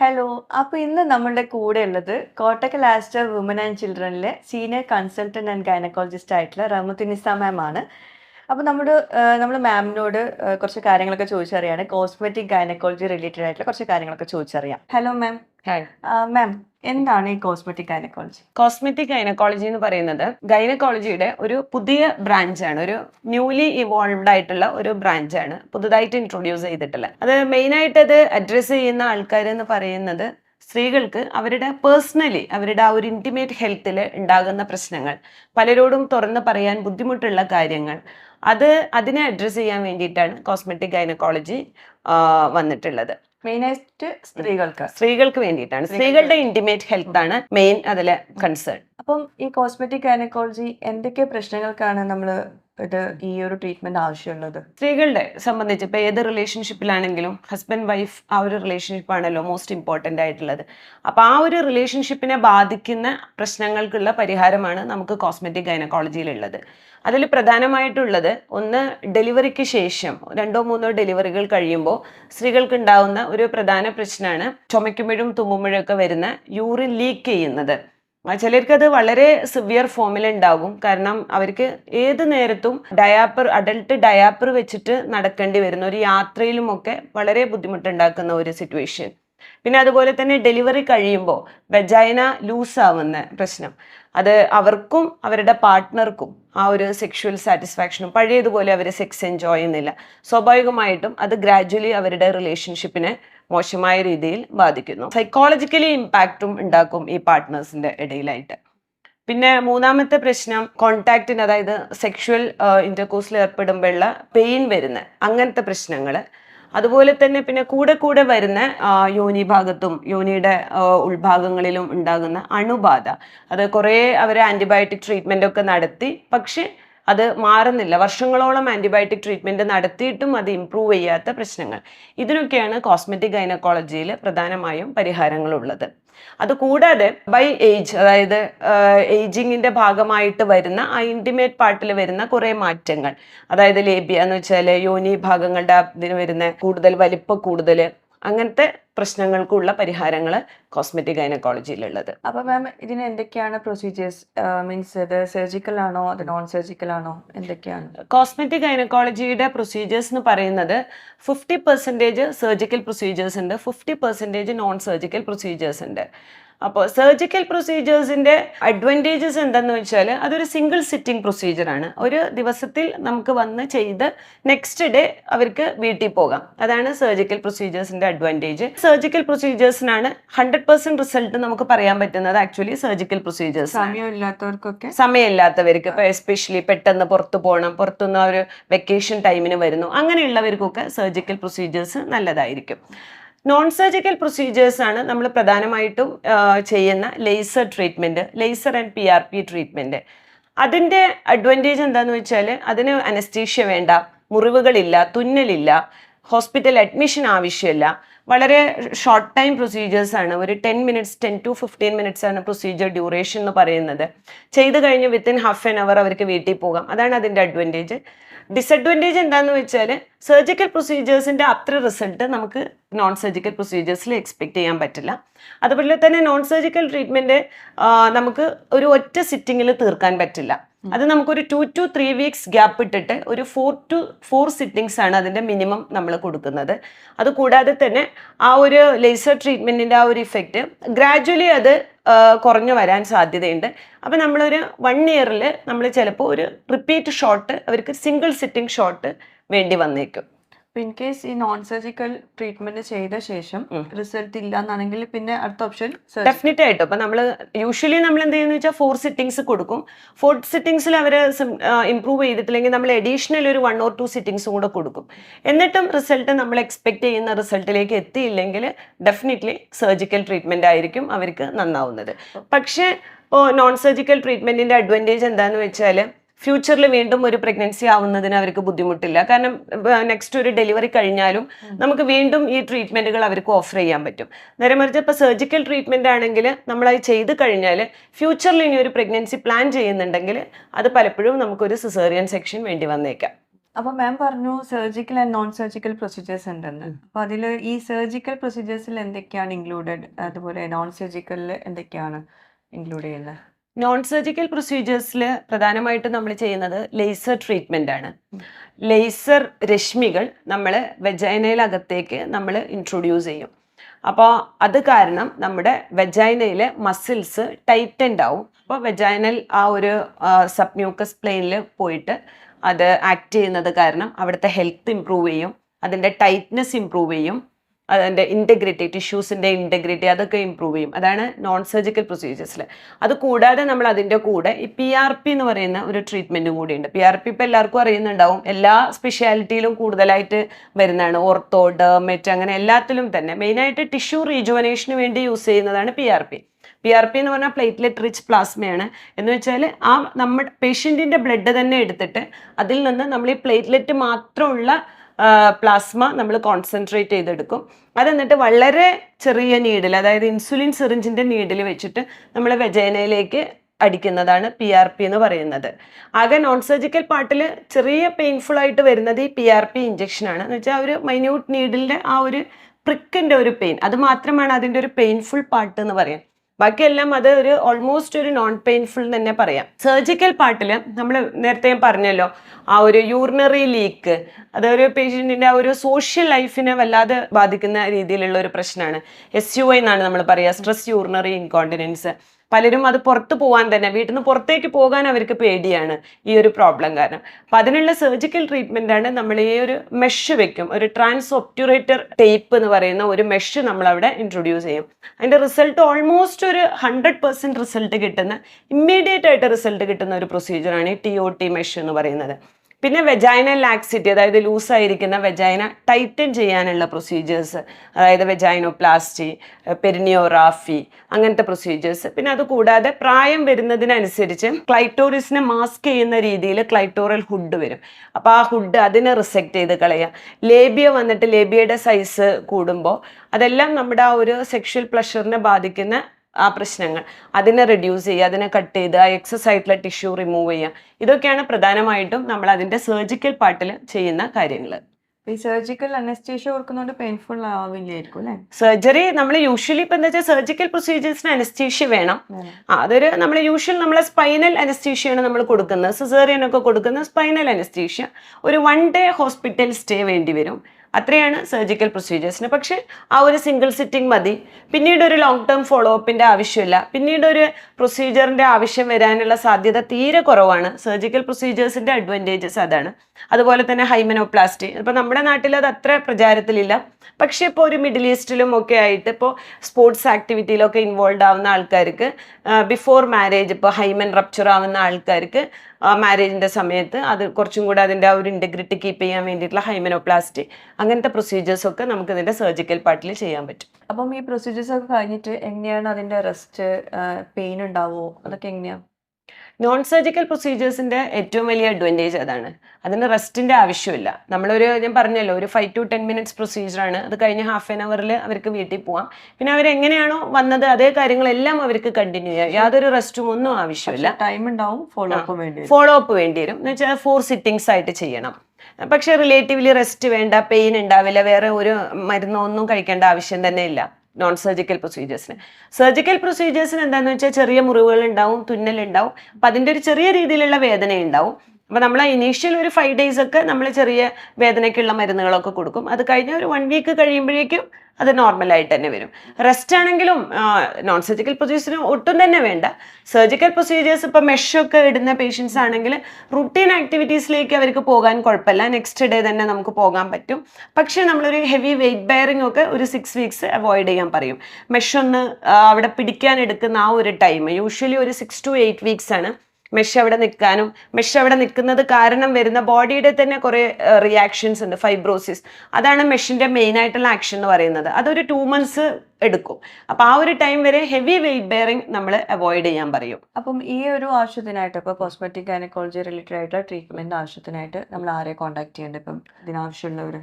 Hello അപ്പൊ ഇന്ന് നമ്മളുടെ കൂടെ ഉള്ളത് കോട്ടക്കൽ ആസ്റ്റർ വുമൻ ആൻഡ് ചിൽഡ്രനിലെ സീനിയർ കൺസൾട്ടന്റ് ആൻഡ് ഗൈനക്കോളജിസ്റ്റ് ആയിട്ടുള്ള റമുത്തുനിസ മാം ആണ്. അപ്പൊ നമ്മുടെ നമ്മൾ മാമിനോട് കുറച്ച് കാര്യങ്ങളൊക്കെ ചോദിച്ചറിയാണ്. കോസ്മെറ്റിക് ഗൈനക്കോളജി റിലേറ്റഡ് ആയിട്ടുള്ള കുറച്ച് കാര്യങ്ങളൊക്കെ ചോദിച്ചറിയാം. ഹലോ മാം മാം എന്താണ് ഈ കോസ്മെറ്റിക് ഗൈനക്കോളജി കോസ്മെറ്റിക് ഗൈനക്കോളജി എന്ന് പറയുന്നത് ഗൈനക്കോളജിയുടെ ഒരു പുതിയ ബ്രാഞ്ചാണ് ഒരു ന്യൂലി ഇവോൾവ്ഡ് ആയിട്ടുള്ള ഒരു ബ്രാഞ്ചാണ് പുതുതായിട്ട് ഇൻട്രൊഡ്യൂസ് ചെയ്തിട്ടുള്ള അത് മെയിൻ ആയിട്ട് അത് അഡ്രസ്സ് ചെയ്യുന്ന ആൾക്കാർ എന്ന് പറയുന്നത് സ്ത്രീകൾക്ക് അവരുടെ പേഴ്സണലി അവരുടെ ആ ഒരു ഇന്റിമേറ്റ് ഹെൽത്തിൽ ഉണ്ടാകുന്ന പ്രശ്നങ്ങൾ പലരോടും തുറന്ന് പറയാൻ ബുദ്ധിമുട്ടുള്ള കാര്യങ്ങൾ അത് അതിനെ അഡ്രസ്സ് ചെയ്യാൻ വേണ്ടിയിട്ടാണ് കോസ്മെറ്റിക് ഗൈനക്കോളജി വന്നിട്ടുള്ളത്. മെയിനായിട്ട് സ്ത്രീകൾക്ക്. സ്ത്രീകൾക്ക് വേണ്ടിയിട്ടാണ്. സ്ത്രീകളുടെ ഇന്റിമേറ്റ് ഹെൽത്ത് ആണ് മെയിൻ അതിലെ കൺസേൺ അപ്പം ഈ കോസ്മെറ്റിക് ഗൈനക്കോളജി എന്തൊക്കെ പ്രശ്നങ്ങൾക്കാണ് നമ്മൾ ഇത് ഈ ഒരു ട്രീറ്റ്മെന്റ് ആവശ്യമുള്ളത്. സ്ത്രീകളുടെ സംബന്ധിച്ച് ഇപ്പൊ ഏത് റിലേഷൻഷിപ്പിലാണെങ്കിലും ഹസ്ബൻഡ് വൈഫ് ആ ഒരു റിലേഷൻഷിപ്പ് ആണല്ലോ മോസ്റ്റ് ഇമ്പോർട്ടന്റ് ആയിട്ടുള്ളത്. അപ്പൊ ആ ഒരു റിലേഷൻഷിപ്പിനെ ബാധിക്കുന്ന പ്രശ്നങ്ങൾക്കുള്ള പരിഹാരമാണ് നമുക്ക് കോസ്മെറ്റിക് ഗൈനക്കോളജിയിലുള്ളത് അതിൽ പ്രധാനമായിട്ടുള്ളത് ഒന്ന് ഡെലിവറിക്ക് ശേഷം രണ്ടോ മൂന്നോ ഡെലിവറികൾ കഴിയുമ്പോൾ സ്ത്രീകൾക്ക് ഉണ്ടാവുന്ന ഒരു പ്രധാന പ്രശ്നമാണ് ചുമയ്ക്കുമ്പോഴും തുമ്മുമ്പോഴും ഒക്കെ വരുന്ന യൂറിൻ ലീക്ക് ചെയ്യുന്നത്. ചിലർക്ക് അത് വളരെ സിവിയർ ഫോമിൽ ഉണ്ടാകും. കാരണം അവർക്ക് ഏത് നേരത്തും ഡയാപ്പർ അഡൽട്ട് ഡയാപ്പർ വെച്ചിട്ട് നടക്കേണ്ടി വരുന്ന ഒരു യാത്രയിലുമൊക്കെ വളരെ ബുദ്ധിമുട്ടുണ്ടാക്കുന്ന ഒരു സിറ്റുവേഷൻ പിന്നെ അതുപോലെ തന്നെ ഡെലിവറി കഴിയുമ്പോൾ വെജൈന ലൂസ് ആവുന്ന പ്രശ്നം. അത് അവർക്കും അവരുടെ പാർട്ട്ണർക്കും ആ ഒരു സെക്ഷുവൽ സാറ്റിസ്ഫാക്ഷനും പഴയതുപോലെ അവർ സെക്സ് എൻജോയ് ചെയ്യുന്നില്ല. സ്വാഭാവികമായിട്ടും അത് ഗ്രാജ്വലി അവരുടെ റിലേഷൻഷിപ്പിനെ മോശമായ രീതിയിൽ ബാധിക്കുന്നു. സൈക്കോളജിക്കലി ഇമ്പാക്റ്റും ഉണ്ടാക്കും ഈ പാർട്ട്നേഴ്സിന്റെ ഇടയിലായിട്ട്. പിന്നെ മൂന്നാമത്തെ പ്രശ്നം കോണ്ടാക്റ്റിന് അതായത് സെക്ഷുവൽ ഇന്റർകോഴ്സിൽ ഏർപ്പെടുമ്പോഴുള്ള പെയിൻ വരുന്ന അങ്ങനത്തെ പ്രശ്നങ്ങൾ അതുപോലെ തന്നെ പിന്നെ കൂടെ കൂടെ വരുന്ന യോനി ഭാഗത്തും യോനിയുടെ ഉൾഭാഗങ്ങളിലും ഉണ്ടാകുന്ന അണുബാധ. അത് കുറേ അവർ ആന്റിബയോട്ടിക് ട്രീറ്റ്മെന്റ് ഒക്കെ നടത്തി. പക്ഷേ അത് മാറുന്നില്ല. വർഷങ്ങളോളം ആന്റിബയോട്ടിക് ട്രീറ്റ്മെന്റ് നടത്തിയിട്ടും അത് ഇമ്പ്രൂവ് ചെയ്യാത്ത പ്രശ്നങ്ങൾ. ഇതിനൊക്കെയാണ് കോസ്മെറ്റിക് ഗൈനക്കോളജിയിൽ പ്രധാനമായും പരിഹാരങ്ങളുള്ളത്. അതുകൂടാതെ ബൈ ഏജ് അതായത് ഏജിങ്ങിന്റെ ഭാഗമായിട്ട് വരുന്ന ആ ഇന്റിമേറ്റ് പാർട്ടിൽ വരുന്ന കുറേ മാറ്റങ്ങൾ. അതായത് ലേബിയ എന്ന് വെച്ചാൽ യോനി ഭാഗങ്ങളുടെ ഇതിന് വരുന്ന കൂടുതൽ വലിപ്പ കൂടുതൽ അങ്ങനത്തെ പ്രശ്നങ്ങൾക്കുള്ള പരിഹാരങ്ങൾ കോസ്മെറ്റിക് ഗൈനക്കോളജിയിലുള്ളത്. അപ്പൊ മാം ഇതിന് എന്തൊക്കെയാണ് പ്രൊസീജിയേഴ്സ് മീൻസ് ഇത് സർജിക്കൽ ആണോ? അത് നോൺ സർജിക്കൽ ആണോ? എന്തൊക്കെയാണ്? കോസ്മെറ്റിക് ഗൈനക്കോളജിയുടെ പ്രൊസീജിയേഴ്സ് എന്ന് പറയുന്നത് ഫിഫ്റ്റി പെർസെന്റേജ് സർജിക്കൽ പ്രൊസീജിയേഴ്സ് ഉണ്ട് fifty percentage non surgical procedures ഉണ്ട്. അപ്പോൾ സർജിക്കൽ പ്രൊസീജിയേഴ്സിന്റെ അഡ്വാന്റേജസ് എന്താണെന്ന് വെച്ചാൽ അതൊരു സിംഗിൾ സിറ്റിംഗ് പ്രൊസീജിയറാണ് ഒരു ദിവസത്തിൽ നമുക്ക് വന്ന് ചെയ്ത് നെക്സ്റ്റ് ഡേ അവർക്ക് വീട്ടിൽ പോകാം. അതാണ് സർജിക്കൽ പ്രൊസീജിയേഴ്സിന്റെ അഡ്വാന്റേജ് സർജിക്കൽ പ്രൊസീജിയേഴ്സിനാണ് ഹൺഡ്രഡ് പെർസെന്റ് റിസൾട്ട് നമുക്ക് പറയാൻ പറ്റുന്നത് ആക്ച്വലി സർജിക്കൽ പ്രൊസീജിയേഴ്സ് സമയമില്ലാത്തവർക്കൊക്കെ? സമയമില്ലാത്തവർക്ക് ഇപ്പോൾ എസ്പെഷ്യലി പെട്ടെന്ന് പുറത്ത് പോകണം പുറത്തുനിന്ന് ഒരു വെക്കേഷൻ ടൈമിന് വരുന്നു. അങ്ങനെയുള്ളവർക്കൊക്കെ സർജിക്കൽ പ്രൊസീജിയേഴ്സ് നല്ലതായിരിക്കും. നോൺ സർജിക്കൽ പ്രൊസീജിയേഴ്സ് ആണ് നമ്മൾ പ്രധാനമായിട്ടും ചെയ്യുന്ന laser treatment laser and P R P treatment അതിന്റെ അഡ്വാന്റേജ് എന്താണെന്ന് വെച്ചാൽ അതിന് അനസ്തീഷ്യ വേണ്ട മുറിവുകളില്ല തുന്നലില്ല ഹോസ്പിറ്റൽ അഡ്മിഷൻ ആവശ്യമില്ല. വളരെ ഷോർട്ട് ടൈം പ്രൊസീജിയേഴ്സ് ആണ്. ഒരു ten minutes ten to fifteen minutes ആണ് പ്രൊസീജിയർ ഡ്യൂറേഷൻ എന്ന് പറയുന്നത്. ചെയ്ത് കഴിഞ്ഞ് വിത്തിൻ ഹാഫ് ആൻ അവർ അവർക്ക് വീട്ടിൽ പോകാം. അതാണ് അതിന്റെ അഡ്വാന്റേജ് ഡിസഡ്വാന്റേജ് എന്താണെന്ന് വെച്ചാൽ സർജിക്കൽ പ്രൊസീജിയേഴ്സിന്റെ അത്ര റിസൾട്ട് നമുക്ക് നോൺ സർജിക്കൽ പ്രൊസീജിയേഴ്സിൽ എക്സ്പെക്ട് ചെയ്യാൻ പറ്റില്ല. അതുപോലെ തന്നെ നോൺ സർജിക്കൽ ട്രീറ്റ്മെന്റ് നമുക്ക് ഒരു ഒറ്റ സിറ്റിങ്ങിൽ തീർക്കാൻ പറ്റില്ല. അത് നമുക്കൊരു two two three weeks gap ഇട്ടിട്ട് ഒരു ഫോർ ടു ഫോർ സിറ്റിങ്സ് ആണ് അതിന്റെ മിനിമം നമ്മൾ കൊടുക്കുന്നത്. അത് കൂടാതെ തന്നെ ആ ഒരു ലേസർ ട്രീറ്റ്മെന്റിന്റെ ആ ഒരു ഇഫക്റ്റ് ഗ്രാജ്വലി അത് കുറഞ്ഞു വരാൻ സാധ്യതയുണ്ട്. അപ്പോൾ നമ്മളൊരു വൺ ഇയറിൽ നമ്മൾ ചിലപ്പോൾ ഒരു റിപ്പീറ്റ് ഷോട്ട് അവർക്ക് സിംഗിൾ സിറ്റിംഗ് ഷോട്ട് വേണ്ടി വന്നേക്കും. ഇൻ കേസ് ഈ നോൺ സർജിക്കൽ ട്രീറ്റ്മെന്റ് ചെയ്ത ശേഷം റിസൾട്ട് ഇല്ല എന്നാണെങ്കിൽ പിന്നെ അടുത്ത ഓപ്ഷൻ ഡെഫിനറ്റ് ആയിട്ട്. ഇപ്പം നമ്മൾ യൂഷ്വലി നമ്മൾ എന്ത് ചെയ്യുന്ന വെച്ചാൽ ഫോർ സിറ്റിംഗ്സ് കൊടുക്കും. ഫോർ സിറ്റിംഗ്സിൽ അവർ ഇമ്പ്രൂവ് ചെയ്തിട്ടില്ലെങ്കിൽ നമ്മൾ അഡീഷണൽ ഒരു വൺ ഓർ ടു സിറ്റിംഗ്സ് കൂടെ കൊടുക്കും. എന്നിട്ടും റിസൾട്ട് നമ്മൾ എക്സ്പെക്ട് ചെയ്യുന്ന റിസൾട്ടിലേക്ക് എത്തിയില്ലെങ്കിൽ ഡെഫിനറ്റ്ലി സർജിക്കൽ ട്രീറ്റ്മെന്റ് ആയിരിക്കും അവർക്ക് നന്നാവുന്നത്. പക്ഷേ നോൺ സർജിക്കൽ ട്രീറ്റ്മെന്റിന്റെ അഡ്വാന്റേജ് എന്താണെന്ന് വെച്ചാൽ ഫ്യൂച്ചറിൽ വീണ്ടും ഒരു പ്രഗ്നൻസി ആവുന്നതിന് അവർക്ക് ബുദ്ധിമുട്ടില്ല. കാരണം നെക്സ്റ്റ് ഒരു ഡെലിവറി കഴിഞ്ഞാലും നമുക്ക് വീണ്ടും ഈ ട്രീറ്റ്മെന്റുകൾ അവർക്ക് ഓഫർ ചെയ്യാൻ പറ്റും. നേരെ മറിച്ച് ഇപ്പോൾ സർജിക്കൽ ട്രീറ്റ്മെന്റ് ആണെങ്കിൽ നമ്മളത് ചെയ്ത് കഴിഞ്ഞാൽ ഫ്യൂച്ചറിൽ ഇനി ഒരു പ്രഗ്നൻസി പ്ലാൻ ചെയ്യുന്നുണ്ടെങ്കിൽ അത് പലപ്പോഴും നമുക്കൊരു സിസേറിയൻ സെക്ഷൻ വേണ്ടി വന്നേക്കാം. അപ്പൊ മാം പറഞ്ഞു surgical and non surgical procedures ഉണ്ടെന്ന് അപ്പൊ അതിൽ ഈ സർജിക്കൽ പ്രൊസീജിയേഴ്സിൽ എന്തൊക്കെയാണ് ഇൻക്ലൂഡഡ് അതുപോലെ നോൺ സർജിക്കലിൽ എന്തൊക്കെയാണ് ഇൻക്ലൂഡ് ചെയ്യുന്നത്? നോൺ സർജിക്കൽ പ്രൊസീജിയേഴ്സിൽ പ്രധാനമായിട്ടും നമ്മൾ ചെയ്യുന്നത് ലേസർ ട്രീറ്റ്മെന്റ് ആണ്. ലേസർ രശ്മികൾ നമ്മൾ വെജൈനയിലകത്തേക്ക് നമ്മൾ ഇൻട്രൊഡ്യൂസ് ചെയ്യും. അപ്പോൾ അത് കാരണം നമ്മുടെ വെജൈനയിലെ മസിൽസ് ടൈറ്റൻഡ് ആവും. അപ്പോൾ വെജൈനൽ ആ ഒരു സബ്മ്യൂക്കസ് പ്ലെയിനിൽ പോയിട്ട് അത് ആക്ട് ചെയ്യുന്നത് കാരണം അവിടുത്തെ ഹെൽത്ത് ഇമ്പ്രൂവ് ചെയ്യും. അതിന്റെ ടൈറ്റ്നെസ് ഇമ്പ്രൂവ് ചെയ്യും. അതിന്റെ ഇന്റഗ്രിറ്റി ടിഷ്യൂസിന്റെ ഇന്റഗ്രിറ്റി അതൊക്കെ ഇമ്പ്രൂവ് ചെയ്യും. അതാണ് നോൺ സർജിക്കൽ പ്രൊസീജിയേഴ്സിൽ അത് കൂടാതെ നമ്മൾ അതിന്റെ കൂടെ ഈ പി ആർ പി എന്ന് പറയുന്ന ഒരു ട്രീറ്റ്മെന്റും കൂടിയുണ്ട് പി ആർ പി ഇപ്പോൾ എല്ലാവർക്കും അറിയുന്നുണ്ടാവും. എല്ലാ സ്പെഷ്യാലിറ്റിയിലും കൂടുതലായിട്ട് വരുന്നതാണ്. ഓർത്തോ ഡെർമെറ്റ് അങ്ങനെ എല്ലാത്തിലും തന്നെ. മെയിനായിട്ട് ടിഷ്യൂ റീജുവനേഷന് വേണ്ടി യൂസ് ചെയ്യുന്നതാണ് P R P P R P എന്ന് പറഞ്ഞാൽ പ്ലേറ്റ്ലെറ്റ് റിച്ച് പ്ലാസ്മയാണ് എന്ന് വെച്ചാൽ ആ നമ്മുടെ പേഷ്യന്റിന്റെ ബ്ലഡ് തന്നെ എടുത്തിട്ട് അതിൽ നിന്ന് നമ്മൾ ഈ പ്ലേറ്റ്ലെറ്റ് മാത്രമുള്ള പ്ലാസ്മ നമ്മൾ കോൺസെൻട്രേറ്റ് ചെയ്തെടുക്കും. അതെന്നിട്ട് വളരെ ചെറിയ നീഡിൽ അതായത് ഇൻസുലിൻ സിറിഞ്ചിന്റെ നീഡിൽ വെച്ചിട്ട് നമ്മൾ വെജൈനയിലേക്ക് അടിക്കുന്നതാണ് പി ആർ പി എന്ന് പറയുന്നത്. ആകെ നോൺ സർജിക്കൽ പാർട്ടിൽ ചെറിയ പെയിൻഫുൾ ആയിട്ട് വരുന്നത് ഈ പി ആർ പി ഇഞ്ചക്ഷനാണ് എന്ന് വെച്ചാൽ ഒരു മൈന്യൂട്ട് നീഡിലിന്റെ ആ ഒരു പ്രിക്കിന്റെ ഒരു പെയിൻ അത് മാത്രമാണ് അതിന്റെ ഒരു പെയിൻഫുൾ പാർട്ട് എന്ന് പറയാം. ബാക്കിയെല്ലാം അത് ഒരു ഓൾമോസ്റ്റ് ഒരു നോൺ പെയിൻഫുൾ തന്നെ പറയാം. സർജിക്കൽ പാർട്ടിൽ നമ്മൾ നേരത്തെ പറഞ്ഞല്ലോ ആ ഒരു യൂറിനറി ലീക്ക് അതൊരു പേഷ്യന്റിന്റെ ആ ഒരു സോഷ്യൽ ലൈഫിനെ വല്ലാതെ ബാധിക്കുന്ന രീതിയിലുള്ള ഒരു പ്രശ്നമാണ്. എസ് യു ഐ എന്നാണ് നമ്മൾ പറയുക സ്ട്രെസ് യൂറിനറി ഇൻകോണ്ടിനൻസ് പലരും അത് പുറത്ത് പോകാൻ തന്നെ വീട്ടിൽ നിന്ന് പുറത്തേക്ക് പോകാൻ അവർക്ക് പേടിയാണ് ഈ ഒരു പ്രോബ്ലം കാരണം. അപ്പം അതിനുള്ള സർജിക്കൽ ട്രീറ്റ്മെന്റ് ആണ് നമ്മൾ ഈ ഒരു മെഷ് വെക്കും. ഒരു ട്രാൻസ് ടേപ്പ് എന്ന് പറയുന്ന ഒരു മെഷ് നമ്മൾ അവിടെ ഇൻട്രൊഡ്യൂസ് ചെയ്യും. അതിന്റെ റിസൾട്ട് ഓൾമോസ്റ്റ് ഒരു ഹൺഡ്രഡ് പെർസെന്റ് റിസൾട്ട് കിട്ടുന്ന ഇമ്മീഡിയറ്റ് ആയിട്ട് റിസൾട്ട് കിട്ടുന്ന ഒരു പ്രൊസീജിയറാണ് ഈ ടി ഒ ടി മെഷ് എന്ന് പറയുന്നത്. പിന്നെ വെജൈനൽ ലാക്സിറ്റി അതായത് ലൂസായിരിക്കുന്ന വെജൈന ടൈറ്റൻ ചെയ്യാനുള്ള പ്രൊസീജിയേഴ്സ് അതായത് വെജൈനോപ്ലാസ്റ്റി പെരിനിയോറാഫി അങ്ങനത്തെ പ്രൊസീജിയേഴ്സ് പിന്നെ അത് കൂടാതെ പ്രായം വരുന്നതിനനുസരിച്ച് ക്ലൈറ്റോറിസിനെ മാസ്ക് ചെയ്യുന്ന രീതിയിൽ ക്ലൈറ്റോറൽ ഹുഡ് വരും. അപ്പോൾ ആ ഹുഡ് അതിനെ റിസെക്ട് ചെയ്ത് കളയുക. ലേബിയ വന്നിട്ട് ലേബിയയുടെ സൈസ് കൂടുമ്പോൾ അതെല്ലാം നമ്മുടെ ആ ഒരു സെക്ഷൽ പ്ലഷറിനെ ബാധിക്കുന്ന ആ പ്രശ്നങ്ങൾ. അതിനെ റെഡ്യൂസ് ചെയ്യുക അതിനെ കട്ട് ചെയ്ത് ആ എക്സസ് ആയിട്ടുള്ള ടിഷ്യൂ റിമൂവ് ചെയ്യുക. ഇതൊക്കെയാണ് പ്രധാനമായിട്ടും നമ്മൾ അതിന്റെ സർജിക്കൽ പാർട്ടിൽ ചെയ്യുന്ന കാര്യങ്ങൾ. ഈ സർജിക്കൽ അനസ്തേഷ്യ കൊടുക്കുന്നതുകൊണ്ട് പെയിൻഫുൾ ആവില്ലായിരിക്കും അല്ലേ? സർജറി നമ്മൾ യൂഷ്വലി ഇപ്പം എന്താ വെച്ചാൽ സർജിക്കൽ പ്രൊസീജിയേഴ്സിന് അനസ്തീഷ്യ വേണം. അതൊരു നമ്മൾ യൂഷ്വൽ നമ്മളെ സ്പൈനൽ അനസ്തേഷ്യയാണ് നമ്മൾ കൊടുക്കുന്നത്. സിസേറിയൻ ഒക്കെ കൊടുക്കുന്ന സ്പൈനൽ അനസ്തീഷ്യ ഒരു വൺ ഡേ ഹോസ്പിറ്റൽ സ്റ്റേ വേണ്ടി വരും. അത്രയാണ് സർജിക്കൽ പ്രൊസീജിയേഴ്സിന് പക്ഷേ ആ ഒരു സിംഗിൾ സിറ്റിംഗ് മതി. പിന്നീട് ഒരു ലോങ് ടേം ഫോളോ അപ്പിന്റെ ആവശ്യമില്ല. പിന്നീട് ഒരു പ്രൊസീജിയറിന്റെ ആവശ്യം വരാനുള്ള സാധ്യത തീരെ കുറവാണ്. സർജിക്കൽ പ്രൊസീജിയേഴ്സിന്റെ അഡ്വാന്റേജസ് അതാണ്. അതുപോലെ തന്നെ ഹൈമനോപ്ലാസ്റ്റി. ഇപ്പോൾ നമ്മുടെ നാട്ടിൽ അത് അത്ര പ്രചാരത്തിലില്ല. പക്ഷേ ഇപ്പോൾ ഒരു മിഡിൽ ഈസ്റ്റിലും ഒക്കെ ആയിട്ട് ഇപ്പോൾ സ്പോർട്സ് ആക്ടിവിറ്റിയിലൊക്കെ ഇൻവോൾവ് ആവുന്ന ആൾക്കാർക്ക് ബിഫോർ മാരേജ് ഇപ്പോൾ ഹൈമൻ റപ്ചർ ആവുന്ന ആൾക്കാർക്ക് മാരേജിന്റെ സമയത്ത് അത് കുറച്ചും കൂടെ അതിന്റെ ആ ഒരു ഇന്റഗ്രിറ്റി കീപ്പ് ചെയ്യാൻ വേണ്ടിയിട്ടുള്ള ഹൈമനോപ്ലാസ്റ്റി അങ്ങനത്തെ പ്രൊസീജിയേഴ്സൊക്കെ നമുക്ക് ഇതിന്റെ സർജിക്കൽ പാർട്ടിൽ ചെയ്യാൻ പറ്റും. അപ്പം ഈ പ്രൊസീജിയേഴ്സ് ഒക്കെ കഴിഞ്ഞിട്ട് എങ്ങനെയാണ് അതിന്റെ റെസ്റ്റ് പെയിൻ ഉണ്ടാവുമോ അതൊക്കെ എങ്ങനെയാ? നോൺ സർജിക്കൽ പ്രൊസീജിയേഴ്സിന്റെ ഏറ്റവും വലിയ അഡ്വാന്റേജ് അതാണ് അതിന് റെസ്റ്റിന്റെ ആവശ്യമില്ല. നമ്മളൊരു ഞാൻ പറഞ്ഞല്ലോ ഒരു ഫൈവ് ടു ടെൻ മിനിറ്റ്സ് പ്രൊസീജിയറാണ് അത് കഴിഞ്ഞ് ഹാഫ് ആൻ അവറിൽ അവർക്ക് വീട്ടിൽ പോവാം. പിന്നെ അവരെങ്ങനെയാണോ വന്നത് അതേ കാര്യങ്ങളെല്ലാം അവർക്ക് കണ്ടിന്യൂ ചെയ്യാം. യാതൊരു റെസ്റ്റും ഒന്നും ആവശ്യമില്ല. ടൈം ഉണ്ടാവും ഫോളോ അപ്പ് വേണ്ടി ഫോളോ അപ്പ് വേണ്ടി വരും എന്ന് വെച്ചാൽ ഫോർ സിറ്റിങ്സ് ആയിട്ട് ചെയ്യണം. പക്ഷേ റിലേറ്റീവ്ലി റെസ്റ്റ് വേണ്ട പെയിൻ ഉണ്ടാവില്ല വേറെ ഒരു മരുന്നോ ഒന്നും കഴിക്കേണ്ട ആവശ്യം തന്നെ ഇല്ല. നോൺ സർജിക്കൽ പ്രൊസീജിയേഴ്സിന് സർജിക്കൽ പ്രൊസീജിയേഴ്സിന് എന്താണെന്ന് വെച്ചാൽ ചെറിയ മുറിവുകൾ ഉണ്ടാവും തുന്നൽ ഉണ്ടാവും. അപ്പം അതിന്റെ ഒരു ചെറിയ രീതിയിലുള്ള വേദന ഉണ്ടാവും അപ്പോൾ നമ്മൾ ഇനീഷ്യൽ ഒരു ഫൈവ് ഡേയ്സ് ഒക്കെ നമ്മൾ ചെറിയ വേദനയ്ക്കുള്ള മരുന്നുകളൊക്കെ കൊടുക്കും. അത് കഴിഞ്ഞ് ഒരു വൺ വീക്ക് കഴിയുമ്പോഴേക്കും അത് നോർമലായിട്ട് തന്നെ വരും. റെസ്റ്റ് ആണെങ്കിലും നോൺ സർജിക്കൽ പ്രൊസീജിയേഴ്സിന് ഒട്ടും തന്നെ വേണ്ട. സർജിക്കൽ പ്രൊസീജിയേഴ്സ് ഇപ്പോൾ മെഷൊക്കെ ഇടുന്ന പേഷ്യൻസ് ആണെങ്കിൽ റുട്ടീൻ ആക്ടിവിറ്റീസിലേക്ക് അവർക്ക് പോകാൻ കുഴപ്പമില്ല. നെക്സ്റ്റ് ഡേ തന്നെ നമുക്ക് പോകാൻ പറ്റും. പക്ഷേ നമ്മളൊരു ഹെവി വെയിറ്റ് ബെയറിംഗ് ഒക്കെ ഒരു സിക്സ് വീക്സ് അവോയ്ഡ് ചെയ്യാൻ പറയും. മെഷൊന്ന് അവിടെ പിടിക്കാൻ എടുക്കുന്ന ആ ഒരു ടൈം യൂഷ്വലി ഒരു സിക്സ് ടു എയ്റ്റ് വീക്സ് ആണ്. മെഷ് അവിടെ നിൽക്കാനും മെഷ് അവിടെ നിൽക്കുന്നത് കാരണം വരുന്ന ബോഡിയുടെ തന്നെ കുറേ റിയാക്ഷൻസ് ഉണ്ട് ഫൈബ്രോസിസ് അതാണ് മെഷിന്റെ മെയിൻ ആയിട്ടുള്ള ആക്ഷൻ എന്ന് പറയുന്നത്. അതൊരു ടു മന്ത്സ് എടുക്കും. അപ്പോൾ ആ ഒരു ടൈം വരെ ഹെവി വെയിറ്റ് ബെയറിങ് നമ്മൾ അവോയ്ഡ് ചെയ്യാൻ പറയും. അപ്പം ഈ ഒരു ആവശ്യത്തിനായിട്ട് ഇപ്പോൾ കോസ്മെറ്റിക് ഗൈനക്കോളജി റിലേറ്റഡ് ആയിട്ടുള്ള ട്രീറ്റ്മെന്റ് ആവശ്യത്തിനായിട്ട് നമ്മൾ ആരെ കോൺടാക്ട് ചെയ്യേണ്ടത് ഇപ്പം ഇതിനാവശ്യമുള്ളവർ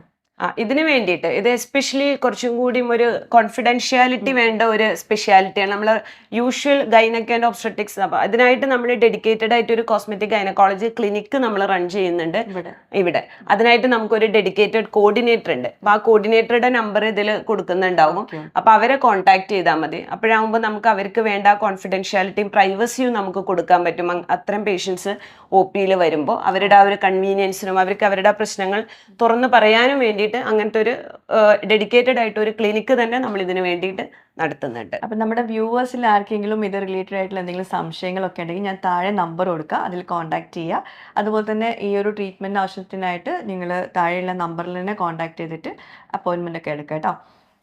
ഇതിന് വേണ്ടിയിട്ട്. ഇത് എസ്പെഷ്യലി കുറച്ചും കൂടി ഒരു കോൺഫിഡൻഷ്യാലിറ്റി വേണ്ട ഒരു സ്പെഷ്യാലിറ്റിയാണ് നമ്മൾ യൂഷ്വൽ ഗൈനക് ആൻഡ് ഒബ്സ്ട്രറ്റിക്സ് അപ്പോൾ അതിനായിട്ട് നമ്മൾ ഡെഡിക്കേറ്റഡ് ആയിട്ട് ഒരു കോസ്മെറ്റിക് ഗൈനക്കോളജി ക്ലിനിക്ക് നമ്മൾ റൺ ചെയ്യുന്നുണ്ട്. ഇവിടെ. അതിനായിട്ട് നമുക്കൊരു ഡെഡിക്കേറ്റഡ് കോർഡിനേറ്റർ ഉണ്ട്. അപ്പൊ ആ കോർഡിനേറ്ററുടെ നമ്പർ ഇതിൽ കൊടുക്കുന്നുണ്ടാവും. അപ്പോൾ അപ്പൊ അവരെ കോൺടാക്ട് ചെയ്താൽ മതി. അപ്പോഴാകുമ്പോൾ നമുക്ക് അവർക്ക് വേണ്ട കോൺഫിഡൻഷ്യാലിറ്റിയും പ്രൈവസിയും നമുക്ക് കൊടുക്കാൻ പറ്റും. അത്തരം പേഷ്യൻസ് ഒ പിയിൽ വരുമ്പോൾ അവരുടെ ആ ഒരു കൺവീനിയൻസിനും അവർക്ക് അവരുടെ പ്രശ്നങ്ങൾ തുറന്ന് പറയാനും വേണ്ടിയിട്ട് അങ്ങനത്തെ ഒരു ഡെഡിക്കേറ്റഡ് ആയിട്ട് ഒരു ക്ലിനിക്ക് തന്നെ നമ്മൾ ഇതിന് വേണ്ടിയിട്ട് നടത്തുന്നുണ്ട്. അപ്പം നമ്മുടെ വ്യൂവേഴ്സിൽ ആർക്കെങ്കിലും ഇത് റിലേറ്റഡ് ആയിട്ടുള്ള എന്തെങ്കിലും സംശയങ്ങളൊക്കെ ഉണ്ടെങ്കിൽ ഞാൻ താഴെ നമ്പർ കൊടുക്കുക അതിൽ കോൺടാക്ട് ചെയ്യുക അതുപോലെ തന്നെ ഈ ഒരു ട്രീറ്റ്മെന്റ് ആവശ്യത്തിനായിട്ട് നിങ്ങൾ താഴെയുള്ള നമ്പറിൽ തന്നെ കോൺടാക്ട് ചെയ്തിട്ട് അപ്പോയിൻമെന്റ് ഒക്കെ എടുക്കുക കേട്ടോ.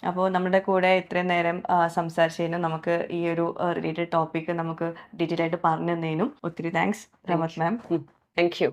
അപ്പോൾ നമ്മുടെ കൂടെ ഇത്രയും നേരം സംസാരിച്ചതിനും നമുക്ക് ഈ ഒരു റിലേറ്റഡ് ടോപ്പിക്ക് നമുക്ക് ഡീറ്റെയിൽ ആയിട്ട് പറഞ്ഞു തന്നതിനും ഒത്തിരി thanks Ramath ma'am thank you